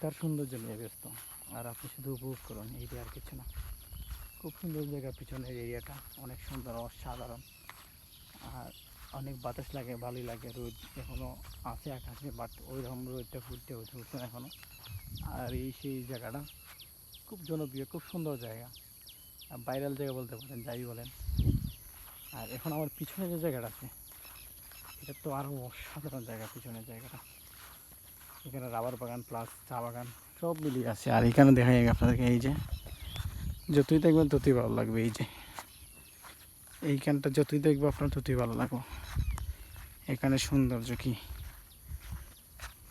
তার সৌন্দর্য নিয়ে ব্যস্ত। আর আপনি শুধু উপভোগ করুন এইটা আর কিছু না। খুব সুন্দর জায়গা পিছনের এরিয়াটা, অনেক সুন্দর, অসাধারণ। আর অনেক বাতাস লাগে, ভালোই লাগে, রোদ এখনও আছে আকাশে বাট ওই রকম রোদটা ফুটতে উঠছে না এখনও আর এই সেই জায়গাটা খুব জনপ্রিয়, খুব সুন্দর জায়গা। ভাইরাল জায়গা বলতে পারেন, যাই বলেন। আর এখন আমার পিছনে যে জায়গাটা আছে, এটা তো আরও অসাধারণ জায়গা, পিছনের জায়গাটা। এখানে রাবার বাগান প্লাস চা বাগান, সব মিলিয়ে আছে। আর এখানে দেখা যায় আপনাদেরকে এই যে, যতই দেখবেন ততই ভালো লাগবে এই যে। এইখানটা যতই দেখব আপনার ততই ভালো লাগবে। এখানে সৌন্দর্য কি?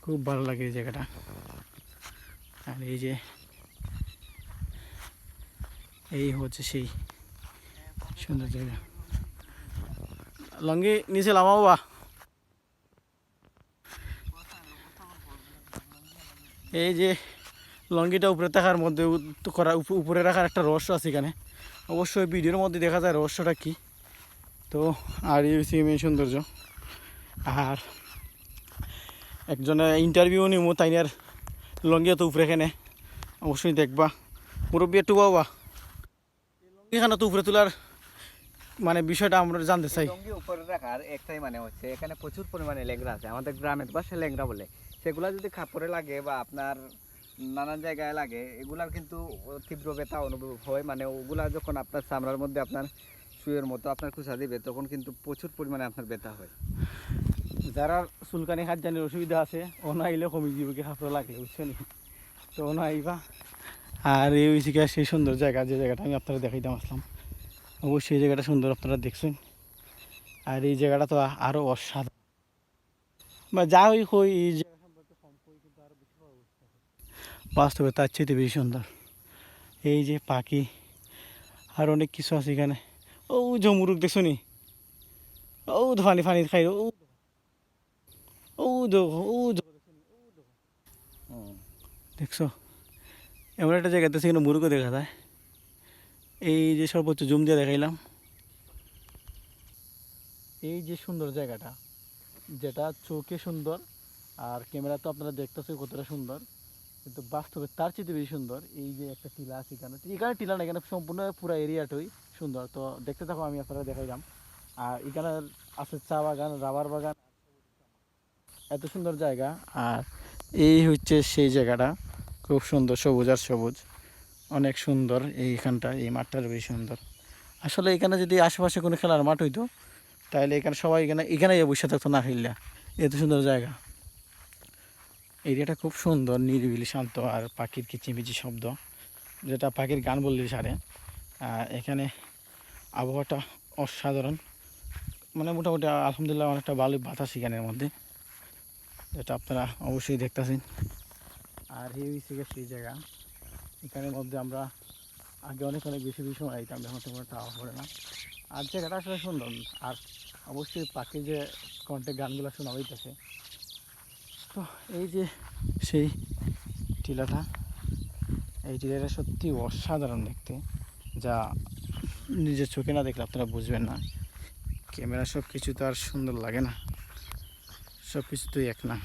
খুব ভালো লাগে এই জায়গাটা। আর এই যে, এই হচ্ছে সেই সুন্দর জায়গা লঙ্গি নিচে লামাও বা? এই যে লঙ্গিটা উপরে থাকার মধ্যে করা উপ- উপরে রাখার একটা রহস্য আছে এখানে। অবশ্যই ভিডিওর মধ্যে দেখা যায় রহস্যটা কি। তো আর এই হচ্ছে সৌন্দর্য। আর একজনের ইন্টারভিউ নিমু, তাই আর লঙ্গি তো উপরে এখানে অবশ্যই দেখবা। মুরব্বী একটু বাবা। এখানে তো উপরে তোলার মানে বিষয়টা আমরা জানতে চাই। লঙ্গি উপরে রাখার একটাই মানে হচ্ছে এখানে প্রচুর পরিমাণে ল্যাংড়া আছে। আমাদের গ্রামের ভাষায় ল্যাংড়া বলে। সেগুলা যদি খাপড়ে লাগে বা আপনার নানান জায়গায় লাগে এগুলার কিন্তু তীব্র ব্যথা অনুভব হয়। মানে ওগুলা যখন আপনার চামড়ার মধ্যে আপনার শুয়ের মতো আপনার খুশা দিবে তখন কিন্তু প্রচুর পরিমাণে আপনার ব্যথা হয়। যারা চুলকানি খাদ্যানির অসুবিধা আছে ও না আইলে কমি যাবে কি খাপড়ে লাগলে বুঝছ নি? তো ও না আইবা আর এই হয়েছে সেই সুন্দর জায়গা যে জায়গাটা আমি আপনারা দেখাইতাম আসলাম। অবশ্যই এই জায়গাটা সুন্দর আপনারা দেখছেন। আর এই জায়গাটা তো আরও অসাধারণ। বা যা ওই হই এই বাস্তবে তার চেয়ে বেশি সুন্দর। এই যে পাখি, আর অনেক কিছু আছে এখানে। ও জমুরুক দেখছ নি? ও ফানি ফানি খাই ও ও ও দেখো দেখছ? এমন একটা জায়গাতে সেখানে মুরগও দেখা যায়। এই যে সর্বোচ্চ জুম দিয়ে দেখাইলাম। এই যে সুন্দর জায়গাটা, যেটা চোখে সুন্দর আর ক্যামেরা তো আপনারা দেখতেছে কতটা সুন্দর, কিন্তু বাস্তবে তার চেয়ে বেশি সুন্দর। এই যে একটা টিলা আছে এখানে এখানে টিলা না, এখানে সম্পূর্ণ পুরো এরিয়াটাই সুন্দর। তো দেখতে থাকো, আমি আপনারা দেখাইলাম। আর এখানে আছে চা বাগান, রাবার বাগান। এত সুন্দর জায়গা। আর এই হচ্ছে সেই জায়গাটা, খুব সুন্দর, সবুজ আর সবুজ। অনেক সুন্দর, এইখানটা, এই মাঠটা বেশি সুন্দর। আসলে এখানে যদি আশেপাশে কোনো খেলার মাঠ হইতো, তাহলে এখানে সবাই এখানে এখানে বসে থাকতো না খেললে। এত সুন্দর জায়গা। এরিয়াটা খুব সুন্দর, নিরিবিলি, শান্ত, আর পাখির কিচিমিচি শব্দ, যেটা পাখির গান বললে সারে। এখানে আবহাওয়াটা অসাধারণ। মানে মোটামুটি আলহামদুলিল্লাহ অনেকটা ভালো বাতাস এখানের মধ্যে, যেটা আপনারা অবশ্যই দেখতেছেন। আর এই সেই জায়গা। এখানের মধ্যে আমরা আগে অনেক অনেক বেশি বেশি সময় আইতাম এখন তো কোনো টাওয়া পড়ে না। আর জায়গাটা আসলে সুন্দর। আর অবশ্যই পাখির যে কণ্ঠে গানগুলো শোনা হইতেছে। তো এই যে সেই টিলাটা, এই টিলাটা সত্যি অসাধারণ দেখতে, যা নিজের চোখে না দেখলে আপনারা বুঝবেন না। ক্যামেরা সব কিছু তো আর সুন্দর লাগে না। সব কিছু তো এক না।